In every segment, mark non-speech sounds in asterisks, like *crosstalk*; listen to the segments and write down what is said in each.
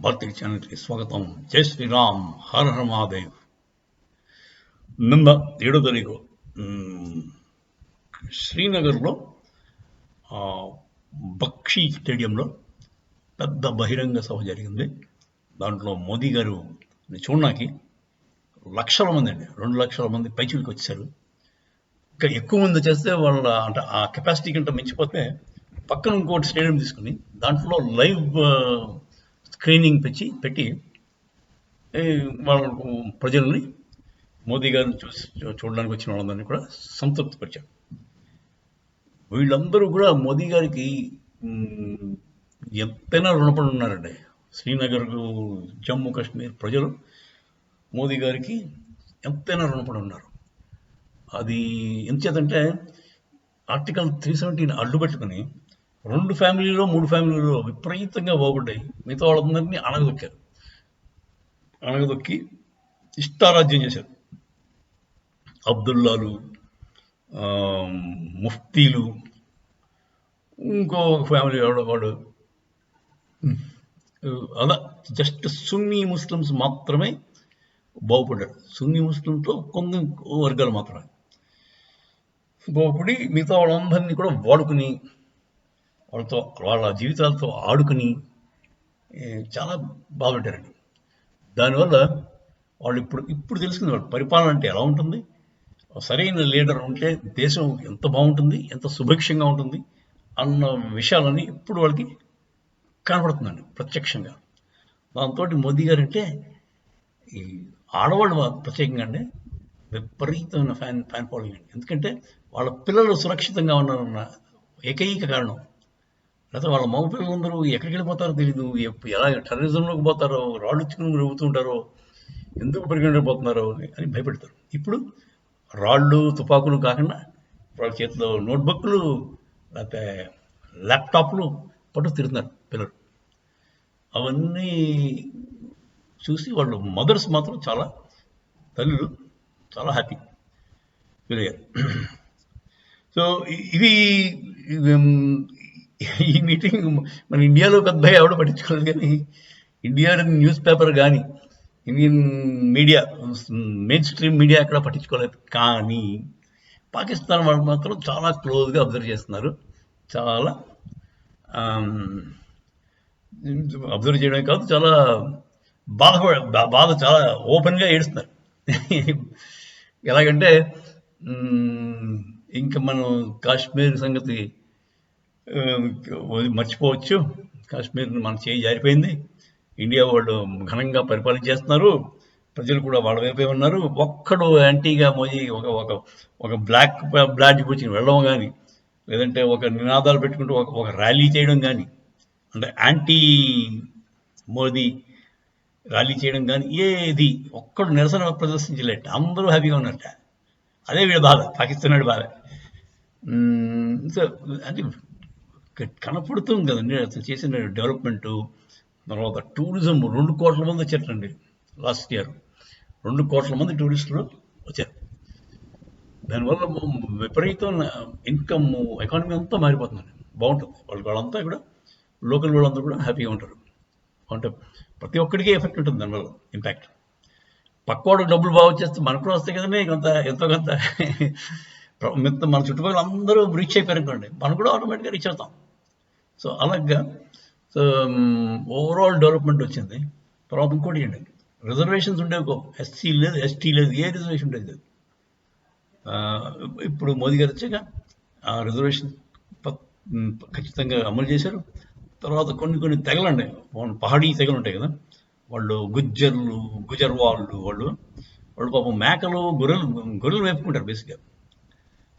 భారతీయ ఛానల్కి స్వాగతం. జై శ్రీరామ్. హర హర మహాదేవ్. నిన్న ఏడో తారీఖు శ్రీనగర్లో ఆ, బక్షీ స్టేడియంలో పెద్ద బహిరంగ సభ జరిగింది. దాంట్లో మోదీ గారు చూడడానికి లక్షల మంది అండి రెండు లక్షల మంది పైచులకు వచ్చారు. ఇంకా ఎక్కువ మంది చేస్తే వాళ్ళ అంటే ఆ కెపాసిటీ కంటే మించిపోతే పక్కన ఇంకోటి స్టేడియం తీసుకుని దాంట్లో లైవ్ స్క్రీనింగ్ పెట్టి పెట్టి ఏ, వాళ్ళకు ప్రజల్ని మోదీ గారిని చూసి చూడడానికి వచ్చిన వాళ్ళందరినీ కూడా సంతృప్తిపరిచారు వీళ్ళందరూ కూడా మోదీ గారికి ఎంతైనా రుణపడి ఉన్నారండి శ్రీనగర్ జమ్మూ కాశ్మీర్ ప్రజలు మోదీ గారికి ఎంతైనా రుణపడి ఉన్నారు అది ఎంచేతంటే ఆర్టికల్ త్రీ సెవెంటీని అడ్డుపెట్టుకుని రెండు ఫ్యామిలీలో మూడు ఫ్యామిలీలో విపరీతంగా బాగుపడ్డాయి. మిగతా వాళ్ళందరినీ అణగదొక్కారు. అణగదొక్కి ఇష్టారాజ్యం చేశారు. అబ్దుల్లాలు ఆ, ముఫ్తీలు ఇంకో ఫ్యామిలీ వాడు. అలా జస్ట్ సున్నీ ముస్లిమ్స్ మాత్రమే బాగుపడ్డారు. సున్నీ ముస్లింతో కొన్ని వర్గాలు మాత్రమే. బాగుపడి మిగతా వాళ్ళందరినీ కూడా వాడుకుని వాళ్ళతో వాళ్ళ జీవితాలతో ఆడుకుని చాలా బాగుంటారండి. దానివల్ల వాళ్ళు ఇప్పుడు ఇప్పుడు తెలుసుకుంది వాళ్ళు పరిపాలన అంటే ఎలా ఉంటుంది సరైన లీడర్ ఉంటే దేశం ఎంత బాగుంటుంది ఎంత సుభిక్షంగా ఉంటుంది అన్న విషయాలని ఇప్పుడు వాళ్ళకి కనపడుతుందండి ప్రత్యక్షంగా. దాంతో మోదీ గారు అంటే ఈ ఆడవాళ్ళు ప్రత్యేకంగా అంటే విపరీతమైన ఫ్యాన్ ఫ్యాన్ ఫాలోయింగ్ అండి. ఎందుకంటే వాళ్ళ పిల్లలు సురక్షితంగా ఉన్నారన్న ఏకైక కారణం లేకపోతే వాళ్ళ మగ పిల్లలందరూ ఎక్కడికి వెళ్ళిపోతారో తెలియదు ఎలా టెర్రరిజంలోకి పోతారో రాళ్ళు చిక్కును రుగుతుంటారో ఎందుకు పరిగణిపోతున్నారో అని భయపెడతారు. ఇప్పుడు రాళ్ళు తుపాకులు కాకుండా వాళ్ళ చేతిలో నోట్బుక్లు లేకపోతే ల్యాప్టాప్లు పట్టు తిరుగుతున్నారు పిల్లలు. అవన్నీ చూసి వాళ్ళు మదర్స్ మాత్రం చాలా తల్లులు చాలా హ్యాపీ ఫీల్ అయ్యారు *clears throat* సో ఇవి ఈ మీటింగ్ మన ఇండియాలో పెద్ద ఎవడో పట్టించుకోలేదు కానీ ఇండియన్ న్యూస్ పేపర్ కానీ Indian media mainstream media ఎక్కడ పట్టించుకోలేదు. కానీ పాకిస్తాన్ వాళ్ళు మాత్రం చాలా క్లోజ్గా అబ్జర్వ్ చేస్తున్నారు. చాలా అబ్జర్వ్ చేయడమే కాదు చాలా బాధపడ బాధ చాలా ఓపెన్గా ఏడుస్తున్నారు. ఎలాగంటే ఇంకా మనం కాశ్మీర్ సంగతి మర్చిపోవచ్చు. కాశ్మీర్ మన చేయి జారిపోయింది. ఇండియా వాళ్ళు ఘనంగా పరిపాలన చేస్తున్నారు. ప్రజలు కూడా వాళ్ళ వైపే ఉన్నారు. ఒక్కడు యాంటీగా మోదీ ఒక ఒక ఒక బ్లాక్ బ్లాడ్ కూర్చుని వెళ్ళడం కానీ లేదంటే ఒక నినాదాలు పెట్టుకుంటూ ఒక ఒక ర్యాలీ చేయడం కానీ అంటే యాంటీ మోదీ ర్యాలీ చేయడం కానీ ఏది ఒక్కడు నిరసన ప్రదర్శించలేట. అందరూ హ్యాపీగా ఉన్నట్ట అదే వీళ్ళ బాధ. పాకిస్తాన్ వాడి బాధ. సో అంటే కనపడుతుంది కదండి. అతను చేసిన డెవలప్మెంట్. తర్వాత టూరిజం రెండు కోట్ల మంది వచ్చారండి లాస్ట్ ఇయర్. రెండు కోట్ల మంది టూరిస్టులు వచ్చారు. దానివల్ల విపరీతం ఇన్కమ్ ఎకానమీ అంతా మారిపోతుందండి. బాగుంటుంది. వాళ్ళు వాళ్ళంతా కూడా లోకల్ వాళ్ళందరూ కూడా హ్యాపీగా ఉంటారు. అంటే ప్రతి ఒక్కడికి ఎఫెక్ట్ ఉంటుంది దానివల్ల ఇంపాక్ట్. పక్కోడు డబ్బులు బాగా వచ్చేస్తే మనకు కూడా వస్తాయి కదండి కొంత ఎంతో కొంత. ప్ర- మిగతా మన చుట్టుపక్కల అందరూ రీచ్ అయిపోయారు అనుకోండి మనం కూడా ఆటోమేటిక్గా రీచ్ అవుతాం. సో అలాగా సో ఓవరాల్ డెవలప్మెంట్ వచ్చింది. తర్వాత ఇంకోటి ఏంటి రిజర్వేషన్స్ ఉండేవి ఎస్సీ లేదు ఎస్టీ లేదు ఏ రిజర్వేషన్ ఉండేది లేదు ఇప్పుడు మోదీ గారు వచ్చాక ఆ రిజర్వేషన్ ఖచ్చితంగా అమలు చేశారు. తర్వాత కొన్ని కొన్ని తెగలండి వాళ్ళు పహాడీ తెగలు ఉంటాయి కదా. వాళ్ళు గుజ్జర్లు గుజర్వాళ్ళు వాళ్ళు వాళ్ళు పాపం మేకలు గొర్రెలు గొర్రెలు మేపుకుంటారు బేసిక్గా.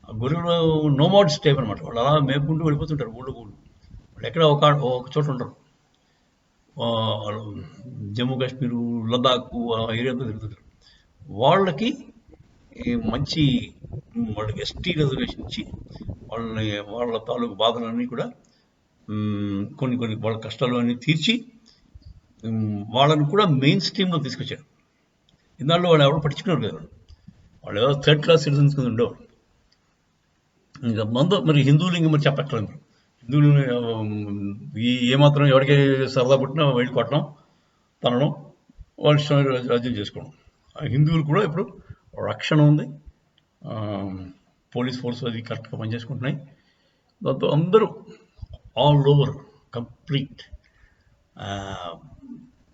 ఆ గొర్రెలు నోమాడ్స్ టైప్ అనమాట వాళ్ళు అలా మేపుకుంటూ వెళ్ళిపోతుంటారు ఊళ్ళో ఊళ్ళు. వాళ్ళు ఎక్కడ ఒక ఒక చోట ఉంటారు. జమ్మూ కాశ్మీరు లదాఖ్ ఆ ఏరియా అంతా తిరుగుతుంటారు వాళ్ళకి మంచి వాళ్ళకి ఎస్టీ రిజర్వేషన్ ఇచ్చి వాళ్ళని వాళ్ళ తాలూకు బాధలన్నీ కూడా కొన్ని కొన్ని వాళ్ళ కష్టాలు అన్నీ తీర్చి వాళ్ళని కూడా మెయిన్ స్ట్రీమ్లో తీసుకొచ్చారు. ఇన్నాళ్ళు వాళ్ళు ఎవరు పట్టించుకున్నారు కదా. వాళ్ళు ఎవరో థర్డ్ క్లాస్ సిటిజన్స్ కింద ఉండేవాళ్ళు. ఇంకా మందు మరి హిందువులు ఇంక మరి చెప్పట్లేదు హిందువులు ఈ ఏమాత్రం ఎవరికి సరదా పుట్టినా వెళ్ళి కొట్టడం తనడం వాళ్ళ ఇష్టమైన రాజ్యం చేసుకోవడం. ఆ హిందువులు కూడా ఇప్పుడు రక్షణ ఉంది. పోలీస్ ఫోర్స్ అది కరెక్ట్గా పనిచేసుకుంటున్నాయి. దాంతో అందరూ ఆల్ ఓవర్ కంప్లీట్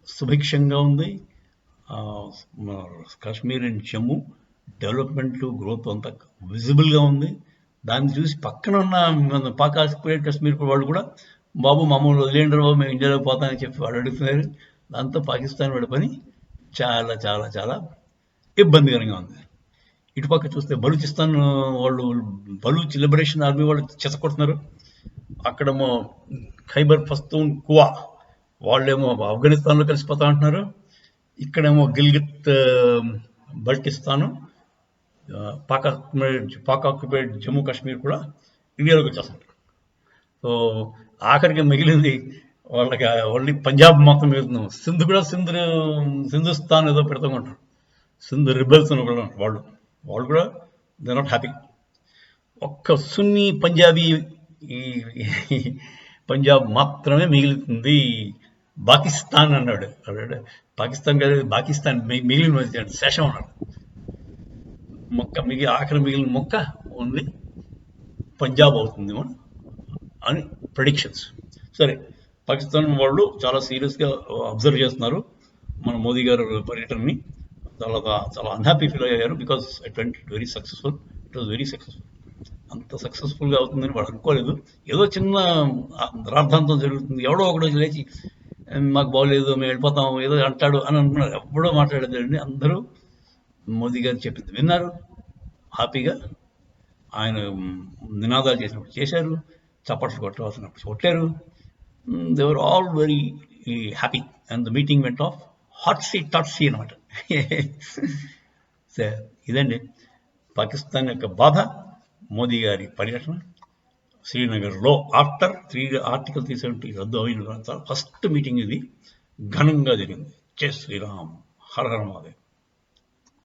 సుభిక్షంగా ఉంది. Kashmir and Jammu development growth అంతా విజిబుల్గా ఉంది. దాన్ని చూసి పక్కన ఉన్న మన పాక్ ఆక్యుపైడ్ కాశ్మీర్ వాళ్ళు కూడా బాబు మామూలు వదిలేండి బాబు మేము ఇండియాలో పోతామని చెప్పి వాళ్ళు అడుగుతున్నారు. దాంతో పాకిస్తాన్ వాడి పని చాలా చాలా చాలా ఇబ్బందికరంగా ఉంది. ఇటుపక్క చూస్తే బలూచిస్తాన్ వాళ్ళు బలూచ్ లిబరేషన్ ఆర్మీ వాళ్ళు చెతకొడుతున్నారు అక్కడేమో ఖైబర్ పస్తూన్ కువా వాళ్ళేమో ఆఫ్ఘనిస్తాన్లో కలిసిపోతా అంటున్నారు ఇక్కడేమో గిల్గిత్ బల్టిస్తాను పాక్ ఆక్యుపైడ్ పాక్ ఆక్యుపైడ్ జమ్మూ కాశ్మీర్ కూడా ఇండియాలోకి వచ్చేస్తారు సో ఆఖరికి మిగిలింది వాళ్ళకి ఓన్లీ పంజాబ్ మాత్రం మిగులుతున్నాం సింధు కూడా సింధు సింధుస్థాన్ ఏదో పెడతామంటారు సింధు రిబల్స్ అని కూడా వాళ్ళు వాళ్ళు కూడా దే నాట్ హ్యాపీ ఒక్క సున్నీ పంజాబీ ఈ పంజాబ్ మాత్రమే మిగులుతుంది. పాకిస్తాన్ అన్నాడు. అన్నాడు పాకిస్తాన్ కాదు పాకిస్తాన్ మిగిలిన శేషం అన్నాడు. మొక్క మిగిలి ఆఖరి మిగిలిన మొక్క ఓన్లీ పంజాబ్ అవుతుంది అని ప్రొడిక్షన్స్ సరే పాకిస్తాన్ వాళ్ళు చాలా సీరియస్గా అబ్జర్వ్ చేస్తున్నారు. మన మోదీ గారు పర్యటనని చాలా చాలా అన్హ్యాపీ ఫీల్ అయ్యారు because it went very successful it was very successful అంత సక్సెస్ఫుల్గా అవుతుందని వాళ్ళు అనుకోలేదు. ఏదో చిన్న రార్థాంతం జరుగుతుంది. ఎవడో ఒకడో లేచి మాకు బాగోలేదు మేము వెళ్ళిపోతాం ఏదో అంటాడు అని అనుకున్నారు. ఎప్పుడో మాట్లాడేదండి అందరూ మోదీ గారు చెప్పింది విన్నారు. హ్యాపీగా ఆయన నినాదాలు చేసినప్పుడు చేశారు. చప్పట్లు కొట్టవలసినప్పుడు కొట్టారు. They were all very happy and the meeting went off hotsy totsy అనమాట సో ఇదండి. పాకిస్తాన్ యొక్క బాధ మోదీ గారి పర్యటన. శ్రీనగర్లో after three article three seventy రద్దు అయిన తర్వాత ఫస్ట్ మీటింగ్ ఇది ఘనంగా జరిగింది. జై శ్రీరామ్. హర హర మహాదేవ్.